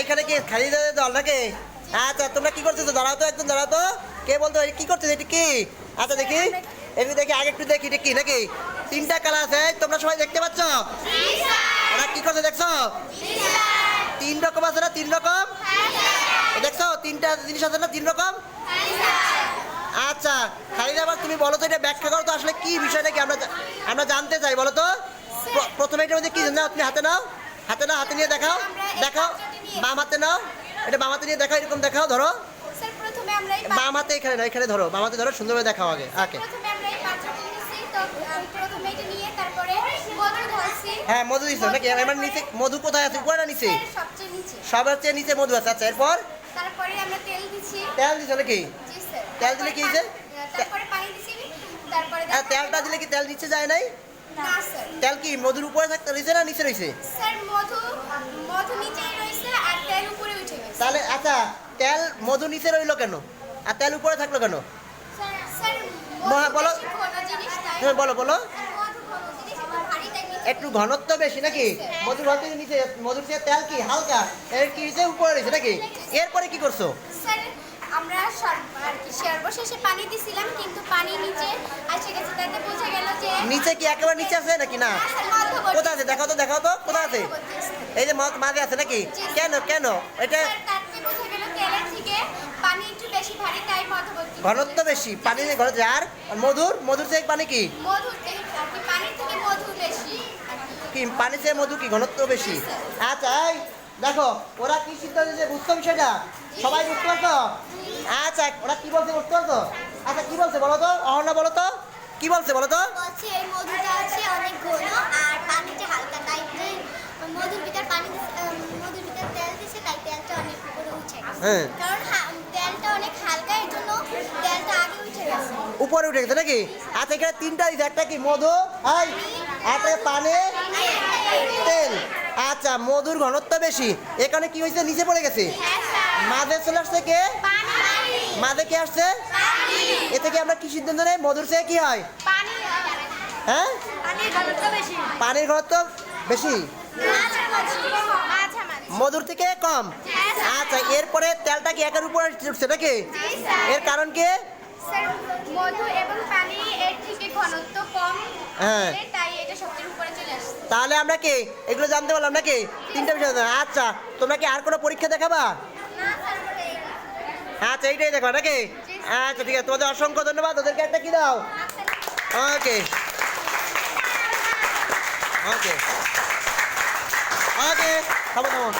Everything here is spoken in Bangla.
এইখানে কি খালি দল নাকি? আচ্ছা তোমরা কি করছ দাঁড়াও তো একদম, দাঁড়াও তো। কে বলতো এটা কি করছ এটা কি? আচ্ছা দেখি। একটু দেখি, আগে একটু দেখি, এটা কি নাকি? তিনটা কালার আছে তোমরা সবাই দেখতে পাচ্ছ? ওরা কি করছে দেখছ? তিন রকম আছে না? তিন রকম? দেখছ? তিনটা জিনিস আছে না? তিন রকম? আচ্ছা খালিদা আবার তুমি বলো তো, এটা ব্যাখ্যা করো তো, আসলে কি বিষয়টা কি আমরা আমরা জানতে চাই, বলো তো। প্রথমে এটার মধ্যে কি নাও, তুমি হাতে নাও। হাতে নাও হাতে নিয়ে দেখাও দেখাও। বাম হাতে নাও এটা বাম হাতে নিয়ে দেখাও এরকম দেখাও ধরো। বাম হাতে এখানে না এখানে ধরো বাম হাতে ধরো সুন্দরভাবে দেখাও আগে ধরছি। হ্যাঁ মধু দিছো নাকি? এবার নিচে মধু কোথায় আছে? উপরে না নিচে? সবার চেয়ে নিচে মধু আছে। আচ্ছা এরপর? তারপরে আমরা তেল দিচ্ছি তেল দিছো নাকি? তেল দিলে কি হয়েছে? তারপরে পানি দিচ্ছি তারপরে তেলটা দিলে কি তেল নিচে যায় নাই? না তেল কি মধুর উপরে থাকতে রয়েছে না নিচে রয়েছে তাহলে আচ্ছা তেল মধু নিচে রইল কেন? আর তেল উপরে থাকল কেন? বলো। হ্যাঁ বলো বলো। একটু ঘনত্ব বেশি নাকি? মধুর ঘনত্ব নিচে মধুর তেল কি হালকা? এর কি উপরে রয়েছে নাকি? এরপরে কি করছ? আমরা আর কি সর্বশেষে পানি দিছিলাম কিন্তু পানি নিচে এসে গেছে। তাতে বোঝা গেল যে নিচে কি একেবারে নিচে আছে নাকি? না। কোথায় আছে? দেখাও তো দেখাও তো। কোথায় আছে? এই যে মা- মাঝে আছে নাকি? কেন কেন? এটা তাতে বোঝা গেল তেলের থেকে পানি একটু বেশি ভারী তাই মধ্যবর্তী। ঘনত্ব বেশি। পানি ঘনত্ব আর মধুর? মধুর চেয়ে পানি কি? থেকে কি পানির থেকে মধু কি। কি পানি চেয়ে মধু কি ঘনত্ব বেশি? আচ্ছা দেখো ওরা কি সিদ্ধান্ত বুঝতো বিষয়টা সবাই বুঝতে পারছ? আচ্ছা ওরা কি বলছে বুঝতে পারছ? আচ্ছা কি বলছে বলো তো? অহনা বলো তো? কি বলছে বলো তো? বলছে এই মধুটা আছে অনেক ঘন আর পানিটা হালকা তাই মধুর ভিতর পানি মধুর ভিতর তেল দিছে তাই তেলটা অনেক উপরে উঠে গেছে। হ্যাঁ। কারণ তেলটা অনেক হালকা এর জন্য তেলটা আগে উঠে গেছে। উপরে উঠে গেছে নাকি? আচ্ছা এখানে তিনটা দিছে একটা কি মধু? একটা পানি তেল। আচ্ছা মধুর ঘনত্ব বেশি। এখানে কি হয়েছে? নিচে পড়ে গেছে। হ্যাঁ মাঝে চলে আসছে কে? মাঝে। কে আসছে? এতে কি আমরা কি সিদ্ধান্ত নেই? মধুর চেয়ে কি হয়? হ্যাঁ? পানির ঘনত্ব বেশি। মধুর থেকে কম? হ্যাঁ, আচ্ছা এরপরে তেলটা কি একের উপরে নাকি? জি, এর কারণ কি? মধু এবং পানি এর থেকে ঘনত্ব কম। হ্যাঁ। তাহলে আমরা কি? এগুলো জানতে পারলাম নাকি? তিনটা বিষয় আচ্ছা তোমরা কি আর কোনো পরীক্ষা দেখাবা? আচ্ছা এইটাই দেখো নাকি? আচ্ছা ঠিক আছে। তোমাদের অসংখ্য ধন্যবাদ। ওদেরকে একটা কি দাও? ওকে। ওকে। ওকে থামো থামো।